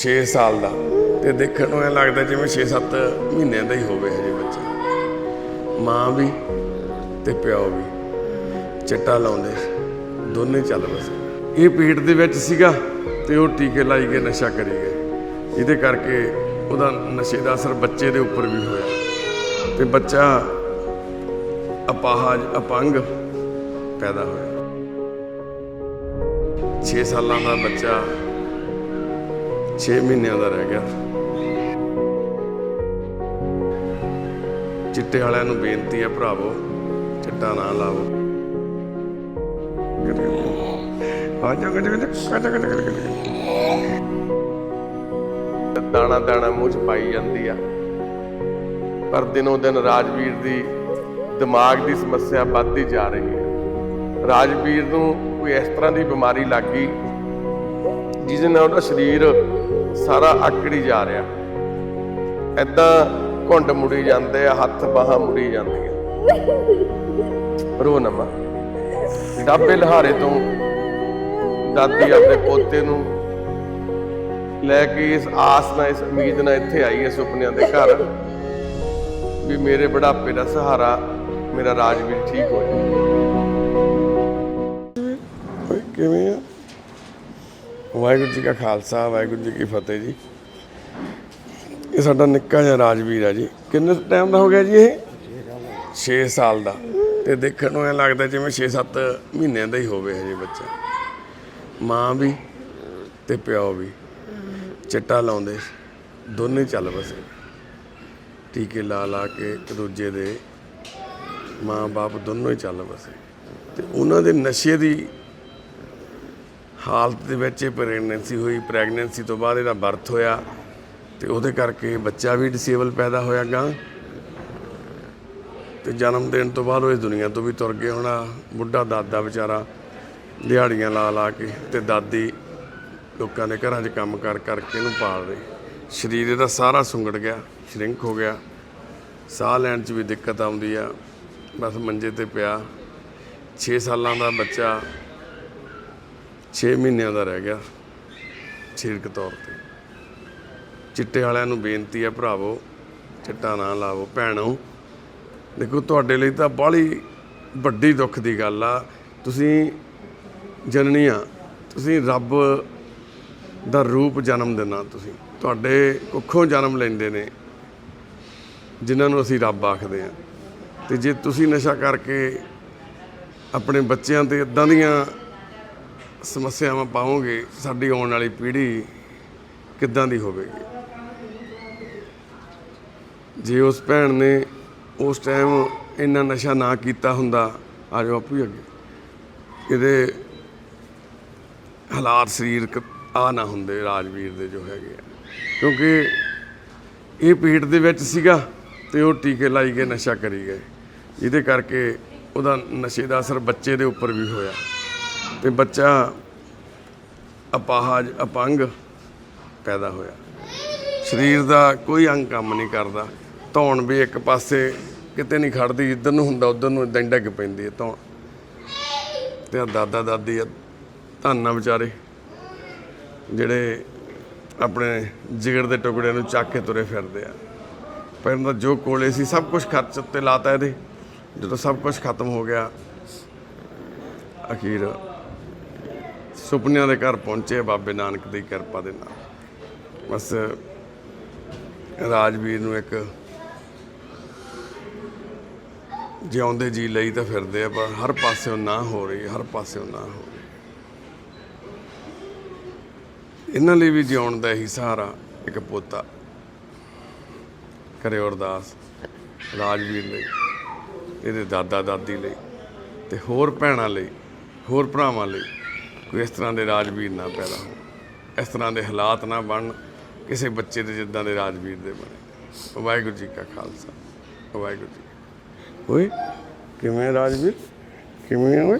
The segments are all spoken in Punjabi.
6 ਸਾਲ ਦਾ। ਤੇ ਦੇਖਣ ਨੂੰ ਐ ਲੱਗਦਾ ਜਿਵੇਂ 6-7 ਮਹੀਨਿਆਂ ਦਾ ਹੀ ਹੋਵੇ ਹਜੇ ਬੱਚਾ। ਮਾਂ ਵੀ ਤੇ ਪਿਓ ਵੀ ਚਿੱਟਾ ਲਾਉਂਦੇ। ਦੋਨੇ ਚੱਲ ਬਸੇ। ਇਹ ਪੇਟ ਦੇ ਵਿੱਚ ਸੀਗਾ ਤੇ ਉਹ ਟੀਕੇ ਲਾਈ ਗਏ, ਨਸ਼ਾ ਕਰੀ ਗਏ। ਇਹਦੇ ਕਰਕੇ ਉਹਦਾ ਨਸ਼ੇ ਦਾ ਅਸਰ ਬੱਚੇ ਦੇ ਉੱਪਰ ਵੀ ਹੋਇਆ। ਤੇ ਬੱਚਾ ਅਪਾਹਜ, ਅਪੰਗ ਪੈਦਾ ਹੋਇਆ। 6 ਸਾਲਾਂ ਦਾ ਬੱਚਾ 6 ਮਹੀਨਿਆਂ ਦਾ ਰਹਿ ਗਿਆ। ਚਿੱਟੇ ਵਾਲਿਆਂ ਨੂੰ ਬੇਨਤੀ ਹੈ ਭਰਾਵੋ, ਚਿੱਟਾ ਨਾ ਲਾਵੋ। ਆ ਜਾ ਜਾ ਜਾ ਜਾ ਜਾ ਦਾਣਾ ਦਾਣਾ ਮੂੰਹ ਚ ਪਾਈ ਜਾਂਦੀ ਆ। ਪਰ ਦਿਨੋਂ ਦਿਨ ਰਾਜਵੀਰ ਦੀ ਦਿਮਾਗ ਦੀ ਸਮੱਸਿਆ ਵੱਧਦੀ ਜਾ ਰਹੀ ਹੈ। ਰਾਜਵੀਰ ਨੂੰ ਕੋਈ ਇਸ ਤਰ੍ਹਾਂ ਦੀ ਬਿਮਾਰੀ ਲੱਗ ਗਈ ਜਿਹਦੇ ਨਾਲ ਉਹਦਾ ਸਰੀਰ ਸਾਰਾ ਆਕੜੀ ਜਾ ਰਿਹਾ। ਐਦਾਂ ਘੁੰਡ ਮੁੜੀ ਜਾਂਦੇ ਆ, ਹੱਥ ਬਾਹਾਂ ਮੁੜੀ ਜਾਂਦੀਆਂ। ਰੋ ਨਮਾ ਡਾਬੇ ਲਹਾਰੇ ਤੋਂ ਦਾਦੀ ਆਪਣੇ ਪੋਤੇ ਨੂੰ ਲੈ ਕੇ ਇਸ ਆਸ ਨਾਲ, ਇਸ ਉਮੀਦ ਨਾਲ ਇੱਥੇ ਆਈ ਹੈ ਸੁਪਨਿਆਂ ਦੇ ਘਰ ਵੀ ਮੇਰੇ ਬੁਢਾਪੇ ਦਾ ਸਹਾਰਾ, ਮੇਰਾ ਰਾਜਵੀਰ ਠੀਕ ਹੋ ਜਾਵੇ ਕਿਵੇਂ ਵਾਹਿਗੁਰੂ ਜੀ ਕਾ ਖਾਲਸਾ, ਵਾਹਿਗੁਰੂ ਜੀ ਕੀ ਫਤਿਹ ਜੀ। ਇਹ ਸਾਡਾ ਨਿੱਕਾ ਜਿਹਾ ਰਾਜਵੀਰ ਆ ਜੀ। ਕਿੰਨੇ ਟਾਈਮ ਦਾ ਹੋ ਗਿਆ ਜੀ ਇਹ? 6 ਸਾਲ ਦਾ। ਤੇ ਦੇਖਣ ਨੂੰ ਐ ਲੱਗਦਾ ਜਿਵੇਂ 6-7 ਮਹੀਨਿਆਂ ਦਾ ਹੀ ਹੋਵੇ ਹਜੇ ਬੱਚਾ। ਮਾਂ ਵੀ ਤੇ ਪਿਓ ਵੀ ਚਿੱਟਾ ਲਾਉਂਦੇ। ਦੋਨੇ ਚੱਲ ਬਸੇ ਟੀਕੇ ਲਾ ਲਾ ਕੇ ਇੱਕ ਦੂਜੇ ਦੇ ਮਾਂ-ਬਾਪ ਦੋਨੋਂ ਹੀ ਚੱਲ ਬਸੇ ਤੇ ਉਹਨਾਂ ਦੇ ਨਸ਼ੇ ਦੀ ਹਾਲਤ ਦੇ ਵਿੱਚ ਇਹ ਪ੍ਰੈਗਨੈਂਸੀ ਹੋਈ, ਪ੍ਰੈਗਨੈਂਸੀ ਤੋਂ ਬਾਅਦ ਇਹਦਾ ਬਰਥ ਹੋਇਆ ਤੇ ਉਹਦੇ ਕਰਕੇ ਬੱਚਾ ਵੀ ਡਿਸੇਬਲ ਪੈਦਾ ਹੋਇਆ ਗਾਂ ਤੇ ਜਨਮ ਦੇਣ ਤੋਂ ਬਾਅਦ ਉਹ ਇਸ ਦੁਨੀਆ ਤੋਂ ਵੀ ਤੁਰ ਗਏ ਹੋਣਾ। ਬੁੱਢਾ ਦਾਦਾ ਵਿਚਾਰਾ ਦਿਹਾੜੀਆਂ ਲਾ ਲਾ ਕੇ ਤੇ ਦਾਦੀ ਲੋਕਾਂ ਦੇ ਘਰਾਂ 'ਚ ਕੰਮ ਕਰ ਕਰਕੇ ਇਹਨੂੰ ਪਾਲ ਰਹੀ। ਸਰੀਰ ਇਹਦਾ ਸਾਰਾ ਸੁੰਗੜ ਗਿਆ, ਸ਼ਰਿੰਕ ਹੋ ਗਿਆ। ਸਾਹ ਲੈਣ 'ਚ ਵੀ ਦਿੱਕਤ ਆਉਂਦੀ ਆ। ਬਸ ਮੰਜੇ ਤੇ ਪਿਆ। 6 ਸਾਲਾਂ ਦਾ ਬੱਚਾ 6 ਮਹੀਨਿਆਂ ਦਾ ਰਹਿ ਗਿਆ ਸਰੀਰਕ ਤੌਰ ਤੇ। ਚਿੱਟੇ ਵਾਲਿਆਂ ਨੂੰ ਬੇਨਤੀ ਹੈ ਭਰਾਵੋ, ਚਿੱਟਾ ਨਾ ਲਾਵੋ। ਭੈਣੋ, ਦੇਖੋ ਤੁਹਾਡੇ ਲਈ ਤਾਂ ਬਾਹਲੀ ਵੱਡੀ ਦੁੱਖ ਦੀ ਗੱਲ ਆ। ਤੁਸੀਂ ਜਨਨੀਆਂ, ਤੁਸੀਂ ਰੱਬ ਦਾ ਰੂਪ ਜਨਮ ਦੇਣਾ ਤੁਸੀਂ। ਤੁਹਾਡੇ ਕੁੱਖੋਂ ਜਨਮ ਲੈਂਦੇ ਨੇ, ਜਿਨ੍ਹਾਂ ਨੂੰ ਅਸੀਂ ਰੱਬ ਆਖਦੇ ਆ ਤੇ ਜੇ ਤੁਸੀਂ ਨਸ਼ਾ ਕਰਕੇ ਆਪਣੇ ਬੱਚਿਆਂ ਤੇ ਇਦਾਂ ਦੀਆਂ ਸਮੱਸਿਆਵਾਂ ਪਾਓਗੇ ਸਾਡੀ ਆਉਣ ਵਾਲੀ ਪੀੜ੍ਹੀ ਕਿੱਦਾਂ ਦੀ ਹੋਵੇਗੀ? ਜੇ ਉਸ ਭੈਣ ਨੇ ਉਸ ਟਾਈਮ ਇੰਨਾ ਨਸ਼ਾ ਨਾ ਕੀਤਾ ਹੁੰਦਾ, ਆ ਜਾਓ ਆਪੂ ਹੀ ਅੱਗੇ। ਇਹਦੇ ਹਾਲਾਤ ਸਰੀਰਕ ਆ ਨਾ ਹੁੰਦੇ, ਰਾਜਵੀਰ ਦੇ ਜੋ ਹੈਗੇ ਆ। ਕਿਉਂਕਿ ਇਹ ਪੇਟ ਦੇ ਵਿੱਚ ਸੀਗਾ ਤੇ ਉਹ ਟੀਕੇ ਲਾਈ ਗਏ, ਨਸ਼ਾ ਕਰੀ ਗਏ। ਜਿਹਦੇ ਕਰਕੇ ਉਹਦਾ ਨਸ਼ੇ ਦਾ ਅਸਰ ਬੱਚੇ ਦੇ ਉੱਪਰ ਵੀ ਹੋਇਆ। ਤੇ ਬੱਚਾ ਅਪਾਹਜ, ਅਪੰਗ ਪੈਦਾ ਹੋਇਆ। ਸਰੀਰ ਦਾ ਕੋਈ ਅੰਗ ਕੰਮ ਨਹੀਂ ਕਰਦਾ। ਧੌਣ ਵੀ ਇੱਕ ਪਾਸੇ ਕਿਤੇ ਨਹੀਂ ਖੜਦੀ, ਜਿੱਧਰ ਨੂੰ ਹੁੰਦਾ ਉਧਰ ਨੂੰ ਇਦਾਂ ਹੀ ਡਿੱਗ ਪੈਂਦੀ ਹੈ ਧੌਣ। ਤੇ ਦਾਦਾ ਦਾਦੀ ਆ, ਧੰਨ ਵਿਚਾਰੇ, ਜਿਹੜੇ ਆਪਣੇ ਜਿਗਰ ਦੇ ਟੁਕੜਿਆਂ ਨੂੰ ਚੱਕ ਕੇ ਤੁਰੇ ਫਿਰਦੇ ਆ। ਪਰ ਇਹਨਾਂ ਦਾ ਜੋ ਕੋਲੇ ਸੀ, ਸਭ ਕੁਝ ਖਰਚ ਉੱਤੇ ਲਾਤਾ ਇਹਦੇ। ਜਦੋਂ ਸਭ ਕੁਝ ਖਤਮ ਹੋ ਗਿਆ, ਅਖੀਰ ਸੁਪਨਿਆਂ ਦੇ ਘਰ ਪਹੁੰਚੇ ਬਾਬੇ ਨਾਨਕ ਦੀ ਕਿਰਪਾ ਦੇ ਨਾਲ। ਬਸ ਰਾਜਵੀਰ ਨੂੰ ਇੱਕ ਜਿਉਂਦੇ ਜੀ ਲਈ ਤਾਂ ਫਿਰਦੇ ਆ, ਪਰ ਹਰ ਪਾਸਿਓਂ ਨਾ ਹੋ ਰਹੀ, ਹਰ ਪਾਸਿਓਂ ਨਾ ਹੋ ਰਹੀ। ਇਹਨਾਂ ਲਈ ਵੀ ਜਿਉਣ ਦਾ ਹੀ ਸਹਾਰਾ ਇੱਕ ਪੋਤਾ, ਕਰੇ ਅਰਦਾਸ ਰਾਜਵੀਰ ਲਈ, ਇਹਦੇ ਦਾਦਾ ਦਾਦੀ ਲਈ, ਤੇ ਹੋਰ ਭੈਣਾਂ ਲਈ, ਹੋਰ ਭਰਾਵਾਂ ਲਈ। ਕੋਈ ਇਸ ਤਰ੍ਹਾਂ ਦੇ ਰਾਜਵੀਰ ਨਾ ਪੈਦਾ ਹੋਣ। ਇਸ ਤਰ੍ਹਾਂ ਦੇ ਹਾਲਾਤ ਨਾ ਬਣ ਕਿਸੇ ਬੱਚੇ ਦੇ ਜਿੱਦਾਂ ਦੇ ਰਾਜਵੀਰ ਦੇ ਬਣੇ। ਵਾਹਿਗੁਰੂ ਜੀ ਕਾ ਖਾਲਸਾ, ਵਾਹਿਗੁਰੂ ਜੀ ਓਏ, ਕਿਵੇਂ ਰਾਜਵੀਰ? ਕਿਵੇਂ ਆ ਓਏ?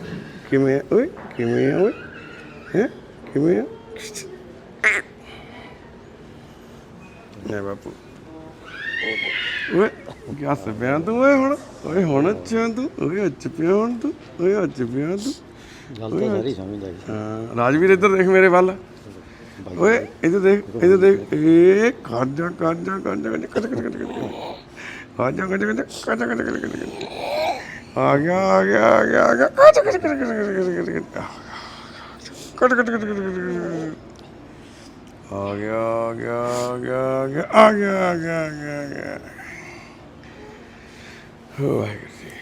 ਕਿਵੇਂ ਆ ਓਏ? ਕਿਵੇਂ ਆ ਓਏ? ਹੈ? ਕਿਵੇਂ ਆ? ਨੇ ਬਾਪੂ। ਓਏ ਕੀ ਹੱਸ ਪਿਆ ਤੂੰ? ਓਏ ਹੁਣ ਓਏ ਹੁਣ ਅੱਛਾ ਤੂੰ? ਓਏ ਅੱਛ ਪਿਆ ਹੁਣ ਤੂੰ? ਓਏ ਅੱਛ ਪਿਆ ਤੂੰ? ਗੱਲ ਤਾਂ ਸਾਰੀ ਸਮਝਦਾ ਜੀ ਹਾਂ ਰਾਜਵੀਰ ਇੱਧਰ ਦੇਖ ਮੇਰੇ ਵੱਲ ਓਏ ਇਧਰ ਦੇਖ ਇਧਰ ਦੇਖ ਇਹ ਖਾਜਾ ਖਾਜਾ ਖਾਜਾ ਖਾਜਾ ਕਦ ਕਦ ਕਦ ਕਦ ਖਾਜਾ ਆ ਗਿਆ ਆ ਗਿਆ ਆ ਗਿਆ ਆ ਗਿਆ ਖਾਜਾ ਖਾਜਾ ਖਾਜਾ ਖਾਜਾ ਖਾਜਾ ਆ ਗਿਆ ਆ ਗਿਆ ਆ ਗਿਆ ਆ ਗਿਆ ਆ ਗਿਆ ਆ ਗਿਆ ਆ ਗਿਆ ਆ ਵਾਹਿਗੁਰੂ